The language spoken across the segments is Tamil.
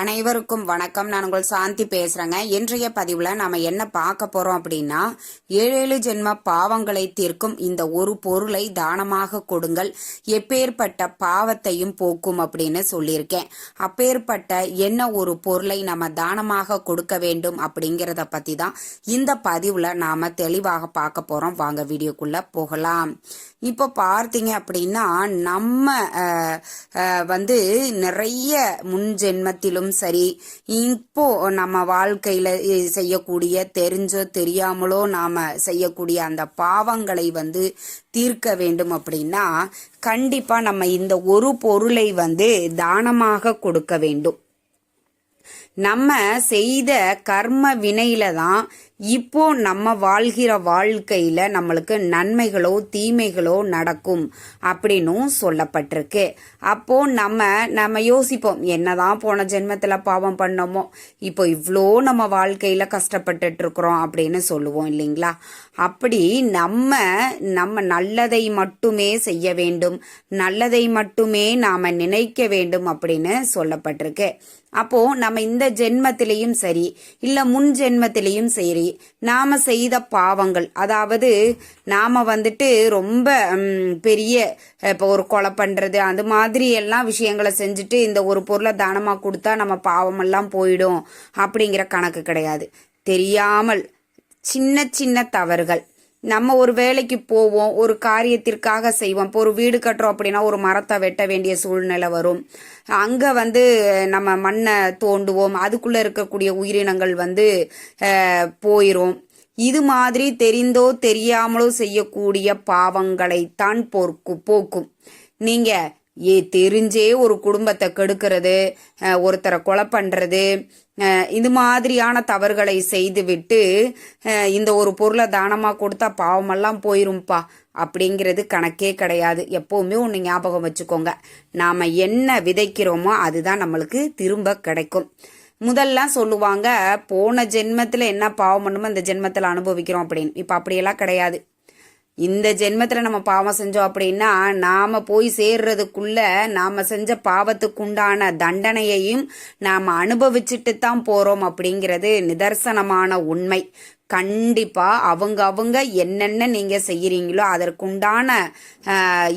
அனைவருக்கும் வணக்கம். நான் உங்கள் சாந்தி பேசுறேங்க. இன்றைய பதிவுல நாம என்ன பார்க்க போறோம் அப்படின்னா ஏழேழு ஜென்ம பாவங்களை தீர்க்கும் இந்த ஒரு பொருளை தானமாக கொடுங்கள். எப்பேற்பட்ட பாவத்தையும் போக்கும் அப்படின்னு சொல்லியிருக்கேன். அப்பேற்பட்ட என்ன ஒரு பொருளை நம்ம தானமாக கொடுக்க வேண்டும் அப்படிங்கிறத பத்தி தான் இந்த பதிவுல நாம தெளிவாக பார்க்க போறோம். வாங்க வீடியோக்குள்ள போகலாம். இப்போ பார்த்தீங்க அப்படின்னா நம்ம வந்து நிறைய முன் ஜென்மத்திலும் சரி இப்போ நம்ம வாழ்க்கையில செய்யக்கூடிய தெரிஞ்சோ தெரியாமலோ நாம செய்யக்கூடிய அந்த பாவங்களை வந்து தீர்க்க வேண்டும் அப்படின்னா கண்டிப்பா நம்ம இந்த ஒரு பொருளை வந்து தானமாக கொடுக்க வேண்டும். நம்ம செய்த கர்ம வினையில தான் இப்போ நம்ம வாழ்கிற வாழ்க்கையில நம்மளுக்கு நன்மைகளோ தீமைகளோ நடக்கும் அப்படின்னும் சொல்லப்பட்டிருக்கு. அப்போ நம்ம நம்ம யோசிப்போம் என்னதான் போன ஜென்மத்தில் பாவம் பண்ணோமோ இப்போ இவ்வளோ நம்ம வாழ்க்கையில கஷ்டப்பட்டுட்டு இருக்கிறோம் அப்படின்னு சொல்லுவோம் இல்லைங்களா? அப்படி நம்ம நம்ம நல்லதை மட்டுமே செய்ய வேண்டும் நல்லதை மட்டுமே நாம நினைக்க வேண்டும் அப்படின்னு சொல்லப்பட்டிருக்கு. அப்போ நம்ம இந்த ஜென்மத்திலையும் சரி இல்ல முன் ஜென்மத்திலையும் சரி நாம செய்த பாவங்கள். அதாவது நாம வந்துட்டு ரொம்ப பெரிய இப்போ ஒரு கொலை பண்ணுறது அந்த மாதிரி எல்லாம் விஷயங்களை செஞ்சுட்டு இந்த ஒரு பொருளை தானமாக கொடுத்தா நம்ம பாவமெல்லாம் போயிடும் அப்படிங்கிற கணக்கு கிடையாது. தெரியாமல் சின்ன சின்ன தவறுகள். நம்ம ஒரு வேலைக்கு போவோம் ஒரு காரியத்திற்காக செய்வோம் இப்போ ஒரு வீடு கட்டுறோம் அப்படின்னா ஒரு மரத்தை வெட்ட வேண்டிய சூழ்நிலை வரும். அங்கே வந்து நம்ம மண்ணை தோண்டுவோம் அதுக்குள்ளே இருக்கக்கூடிய உயிரினங்கள் வந்து போயிடும் போயிரும். இது மாதிரி தெரிந்தோ தெரியாமலோ செய்யக்கூடிய பாவங்களைத்தான் போர்க்கு போக்கும். நீங்க ஏ தெரிஞ்சே ஒரு குடும்பத்தை கெடுக்கிறது ஒருத்தரை கொலை பண்றது இது மாதிரியான தவறுகளை செய்துவிட்டு இந்த ஒரு பொருளை தானமா கொடுத்தா பாவமெல்லாம் போயிரும்பா அப்படிங்கிறது கணக்கே கிடையாது. எப்பவுமே ஒன்று ஞாபகம் வச்சுக்கோங்க. நாம என்ன விதைக்கிறோமோ அதுதான் நம்மளுக்கு திரும்ப கிடைக்கும். முதல்லாம் சொல்லுவாங்க போன ஜென்மத்தில் என்ன பாவம் பண்ணுமோ அந்த ஜென்மத்தில் அனுபவிக்கிறோம் அப்படின்னு. இப்போ அப்படியெல்லாம் கிடையாது. இந்த ஜென்மத்துல நம்ம பாவம் செஞ்சோம் அப்படின்னா நாம போய் சேர்றதுக்குள்ள நாம செஞ்ச பாவத்துக்குண்டான தண்டனையையும் நாம அனுபவிச்சுட்டு தான் போறோம் அப்படிங்கிறது நிதர்சனமான உண்மை. கண்டிப்பாக அவங்க அவங்க என்னென்ன நீங்கள் செய்கிறீங்களோ அதற்குண்டான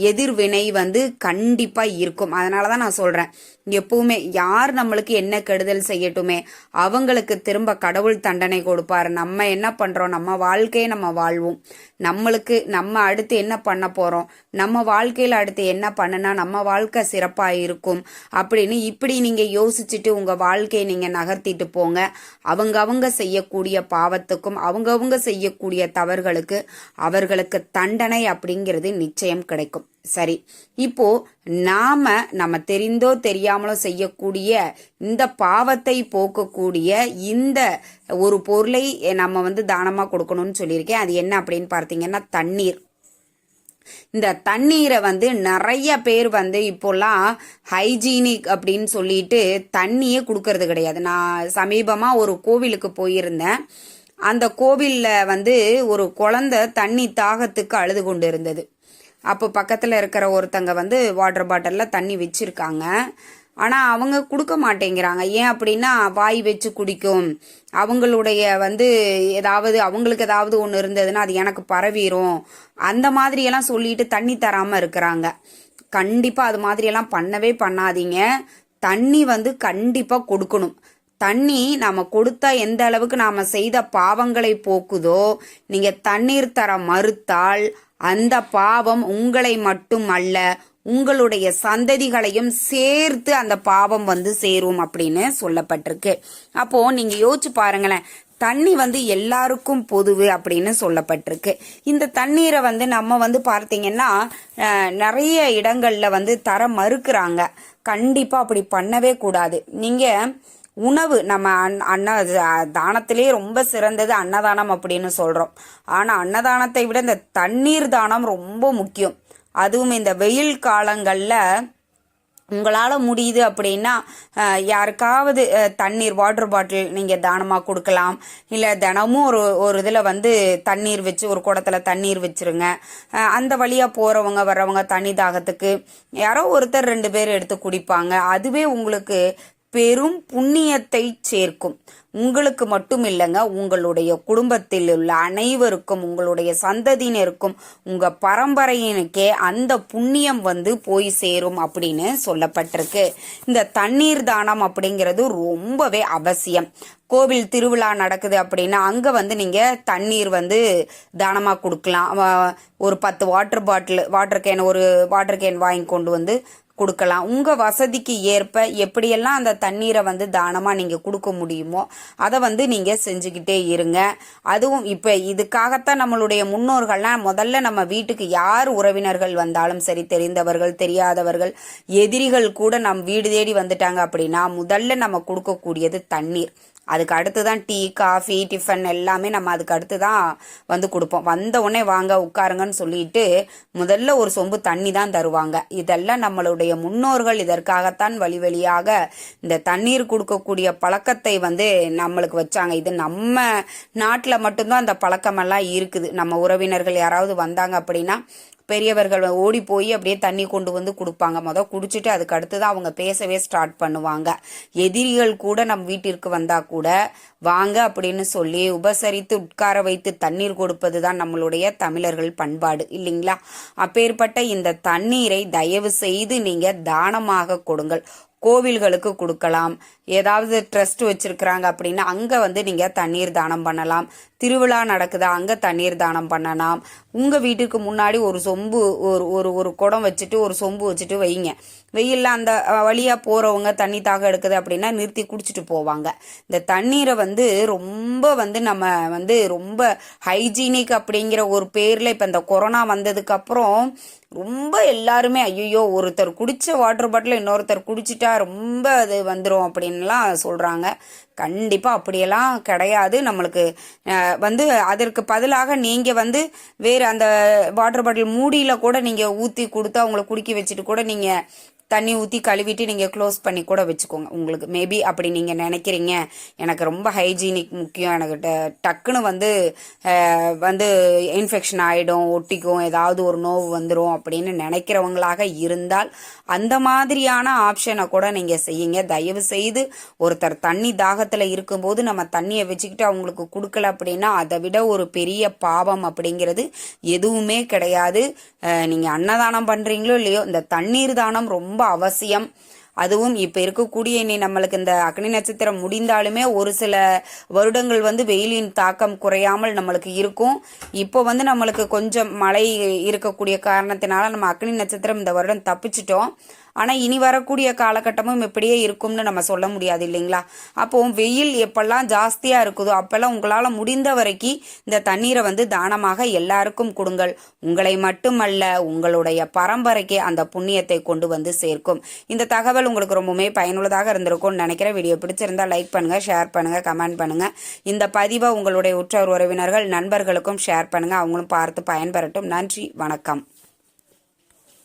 எதிர்வினை வந்து கண்டிப்பாக இருக்கும். அதனாலதான் நான் சொல்கிறேன் எப்பவுமே யார் நம்மளுக்கு என்ன கெடுதல் செய்யட்டுமே அவங்களுக்கு திரும்ப கடவுள் தண்டனை கொடுப்பார். நம்ம என்ன பண்ணுறோம் நம்ம வாழ்க்கையை நம்ம வாழ்வோம். நம்மளுக்கு நம்ம அடுத்து என்ன பண்ண போகிறோம் நம்ம வாழ்க்கையில் அடுத்து என்ன பண்ணுனா நம்ம வாழ்க்கை சிறப்பாக இருக்கும் அப்படின்னு இப்படி நீங்கள் யோசிச்சுட்டு உங்கள் வாழ்க்கையை நீங்கள் நகர்த்திட்டு போங்க. அவங்க அவங்க செய்யக்கூடிய பாவத்துக்கும் அவங்கவுங்க செய்யக்கூடிய தவறுகளுக்கு அவர்களுக்கு தண்டனை அப்படிங்கிறது நிச்சயம் கிடைக்கும். சரி இப்போ நாம நம்ம தெரிந்தோ தெரியாமலோ செய்யக்கூடிய இந்த பாவத்தை போக்கக்கூடிய இந்த ஒரு பொருளை நம்ம வந்து தானமா கொடுக்கணும்னு சொல்லியிருக்கேன். அது என்ன அப்படின்னு பார்த்தீங்கன்னா தண்ணீர். இந்த தண்ணீரை வந்து நிறைய பேர் வந்து இப்போல்லாம் ஹைஜீனிக் அப்படின்னு சொல்லிட்டு தண்ணியே கொடுக்கறது கிடையாது. நான் சமீபமாக ஒரு கோவிலுக்கு போயிருந்தேன். அந்த கோவிலில் வந்து ஒரு குழந்தை தண்ணி தாகத்துக்கு அழுது கொண்டு இருந்தது அப்போ பக்கத்தில் இருக்கிற ஒருத்தங்க வந்து வாட்டர் பாட்டிலில் தண்ணி வச்சுருக்காங்க. ஆனால் அவங்க கொடுக்க மாட்டேங்கிறாங்க. ஏன் அப்படின்னா வாய் வச்சு குடிக்கும். அவங்களுடைய வந்து ஏதாவது அவங்களுக்கு ஏதாவது ஒன்று இருந்ததுன்னா அது எனக்கு பரவிடும் அந்த மாதிரியெல்லாம் சொல்லிட்டு தண்ணி தராமல் இருக்கிறாங்க. கண்டிப்பாக அது மாதிரியெல்லாம் பண்ணவே பண்ணாதீங்க. தண்ணி வந்து கண்டிப்பாக கொடுக்கணும். தண்ணி நாம கொடுத்தா எந்த அளவுக்கு நாம செய்த பாவங்களை போக்குதோ நீங்க தண்ணீர் தர மறுத்தால் அந்த பாவம் உங்களை மட்டும் அல்ல உங்களுடைய சந்ததிகளையும் சேர்த்து அந்த பாவம் வந்து சேரும் அப்படின்னு சொல்லப்பட்டிருக்கு. அப்போ நீங்க யோசிச்சு பாருங்களேன் தண்ணி வந்து எல்லாருக்கும் பொதுவு அப்படின்னு சொல்லப்பட்டிருக்கு. இந்த தண்ணீரை வந்து நம்ம வந்து பார்த்தீங்கன்னா நிறைய இடங்கள்ல வந்து தர மறுக்கிறாங்க. கண்டிப்பா அப்படி பண்ணவே கூடாது. நீங்க உணவு. நம்ம அன் அன்ன தானத்திலே ரொம்ப சிறந்தது அன்னதானம் அப்படின்னு சொல்கிறோம் ஆனால் அன்னதானத்தை விட இந்த தண்ணீர் தானம் ரொம்ப முக்கியம். அதுவும் இந்த வெயில் காலங்களில் உங்களால் முடியுது அப்படின்னா யாருக்காவது தண்ணீர் வாட்டர் பாட்டில் நீங்கள் தானமாக கொடுக்கலாம். இல்லை தினமும் ஒரு ஒரு இதில் வந்து தண்ணீர் வச்சு ஒரு குடத்துல தண்ணீர் வச்சிருங்க. அந்த வழியாக போகிறவங்க வர்றவங்க தண்ணி தாகத்துக்கு யாரோ ஒருத்தர் ரெண்டு பேர் எடுத்து குடிப்பாங்க. அதுவே உங்களுக்கு பெரும் புண்ணியத்தை சேர்க்கும். உங்களுக்கு மட்டும் இல்லைங்க உங்களுடைய குடும்பத்தில் உள்ள அனைவருக்கும் உங்களுடைய சந்ததியினருக்கும் உங்க பரம்பரையினுக்கே அந்த புண்ணியம் வந்து போய் சேரும் அப்படின்னு சொல்லப்பட்டிருக்கு. இந்த தண்ணீர் தானம் அப்படிங்கிறது ரொம்பவே அவசியம். கோவில் திருவிழா நடக்குது அப்படின்னா அங்கே வந்து நீங்கள் தண்ணீர் வந்து தானமாக கொடுக்கலாம். ஒரு பத்து வாட்டர் பாட்டில் வாட்டர் கேன் ஒரு வாட்டர் கேன் வாங்கி கொண்டு வந்து கொடுக்கலாம். உங்கள் வசதிக்கு ஏற்ப எப்படியெல்லாம் அந்த தண்ணீரை வந்து தானமாக நீங்கள் கொடுக்க முடியுமோ அதை வந்து நீங்கள் செஞ்சுக்கிட்டே இருங்க. அதுவும் இப்போ இதுக்காகத்தான் நம்மளுடைய முன்னோர்கள்லாம் முதல்ல நம்ம வீட்டுக்கு யார் உறவினர்கள் வந்தாலும் சரி தெரிந்தவர்கள் தெரியாதவர்கள் எதிரிகள் கூட நம் வீடு தேடி வந்துட்டாங்க அப்படின்னா முதல்ல நம்ம கொடுக்கக்கூடியது தண்ணீர். அதுக்கு அடுத்து தான் டீ காஃபி டிஃபன் எல்லாமே நம்ம அதுக்கு அடுத்து தான் வந்து கொடுப்போம். வந்த உடனே வாங்க உட்காருங்கன்னு சொல்லிட்டு முதல்ல ஒரு சொம்பு தண்ணி தான் தருவாங்க. இதெல்லாம் நம்மளுடைய முன்னோர்கள் இதற்காகத்தான் வழி வழியாக இந்த தண்ணீர் கொடுக்கக்கூடிய பழக்கத்தை வந்து நம்மளுக்கு வச்சாங்க. இது நம்ம நாட்டில் மட்டும்தான் அந்த பழக்கமெல்லாம் இருக்குது. நம்ம உறவினர்கள் யாராவது வந்தாங்க அப்படின்னா பெரியவர்கள் ஓடி போய் அப்படியே தண்ணி கொண்டு வந்து கொடுப்பாங்க. மொதல் குடிச்சிட்டு அதுக்கு அடுத்து தான் அவங்க பேசவே ஸ்டார்ட் பண்ணுவாங்க. எதிரிகள் கூட நம் வீட்டிற்கு வந்தா கூட வாங்க அப்படின்னு சொல்லி உபசரித்து உட்கார வைத்து தண்ணீர் கொடுப்பது தான் நம்மளுடைய தமிழர்கள் பண்பாடு இல்லைங்களா? அப்பேற்பட்ட இந்த தண்ணீரை தயவு செய்து நீங்க தானமாக கொடுங்கள். கோவில்களுக்கு கொடுக்கலாம். ஏதாவது ட்ரஸ்ட் வச்சிருக்கிறாங்க அப்படின்னா அங்கே வந்து நீங்கள் தண்ணீர் தானம் பண்ணலாம். திருவிழா நடக்குதா அங்கே தண்ணீர் தானம் பண்ணலாம். உங்கள் வீட்டுக்கு முன்னாடி ஒரு சொம்பு ஒரு ஒரு ஒரு குடம் வச்சுட்டு ஒரு சொம்பு வச்சுட்டு வைங்க. வெயிலில் அந்த வழியாக போகிறவங்க தண்ணி தாக எடுக்குது அப்படின்னா நிறுத்தி குடிச்சிட்டு போவாங்க. இந்த தண்ணீரை வந்து ரொம்ப வந்து நம்ம வந்து ரொம்ப ஹைஜீனிக் அப்படிங்கிற ஒரு பேரில் இப்போ இந்த கொரோனா வந்ததுக்கப்புறம் ரொம்ப எல்லாருமே ஐயோ ஒருத்தர் குடிச்ச வாட்டர் பாட்டில் இன்னொருத்தர் குடிச்சிட்டா ரொம்ப அது வந்துடும் அப்படின்லாம் சொல்கிறாங்க கண்டிப்பாக அப்படியெல்லாம் கிடையாது. நம்மளுக்கு வந்து அதற்கு பதிலாக நீங்கள் வந்து வேறு அந்த வாட்டர் பாட்டில் மூடியில் கூட நீங்கள் ஊற்றி கொடுத்து அவங்கள குடிக்க வச்சுட்டு கூட நீங்கள் தண்ணி ஊற்றி கழுவிட்டு நீங்கள் க்ளோஸ் பண்ணி கூட வச்சுக்கோங்க. உங்களுக்கு மேபி அப்படி நீங்கள் நினைக்கிறீங்க. எனக்கு ரொம்ப ஹைஜீனிக் முக்கியம். எனக்கு ட- டக்குன்னு வந்து வந்து இன்ஃபெக்ஷன் ஆகிடும் ஒட்டிக்கும் ஏதாவது ஒரு நோவு வந்துடும் அப்படின்னு நினைக்கிறவங்களாக இருந்தால் அந்த மாதிரியான ஆப்ஷனை கூட நீங்கள் செய்யுங்க. தயவு செய்து ஒருத்தர் தண்ணி தாகத்தில் இருக்கும்போது நம்ம தண்ணியை வச்சுக்கிட்டு அவங்களுக்கு கொடுக்கல அப்படின்னா அதை விட ஒரு பெரிய பாவம் அப்படிங்கிறது எதுவுமே கிடையாது. நீங்கள் அன்னதானம் பண்ணுறீங்களோ இல்லையோ இந்த தண்ணீர் தானம் ரொம்ப அவசியம். அதுவும் இப்போ இருக்கக்கூடிய இனி நம்மளுக்கு இந்த அக்னி நட்சத்திரம் முடிந்தாலுமே ஒரு சில வருடங்கள் வந்து வெயிலின் தாக்கம் குறையாமல் நம்மளுக்கு இருக்கும். இப்போ வந்து நம்மளுக்கு கொஞ்சம் மழை இருக்கக்கூடிய காரணத்தினால நம்ம அக்னி நட்சத்திரம் இந்த வருடம் தப்பிச்சிட்டோம். ஆனால் இனி வரக்கூடிய காலகட்டமும் இப்படியே இருக்கும்னு நம்ம சொல்ல முடியாது இல்லைங்களா? அப்போ வெயில் எப்பெல்லாம் ஜாஸ்தியாக இருக்குதோ அப்பெல்லாம் உங்களால் முடிந்த வரைக்கும் இந்த தண்ணீரை வந்து தானமாக எல்லாருக்கும் கொடுங்கள். உங்களை மட்டுமல்ல உங்களுடைய பரம்பரைக்கு அந்த புண்ணியத்தை கொண்டு வந்து சேர்க்கும். இந்த தகவல் உங்களுக்கு ரொம்பவுமே பயனுள்ளதாக இருந்திருக்கும்னு நினைக்கிறேன். வீடியோ பிடிச்சிருந்தா லைக் பண்ணுங்கள் ஷேர் பண்ணுங்கள் கமெண்ட் பண்ணுங்கள் இந்த பதிவை உங்களுடைய உற்றார் உறவினர்கள் நண்பர்களுக்கும் ஷேர் பண்ணுங்கள் அவங்களும் பார்த்து பயன்பெறட்டும். நன்றி வணக்கம்.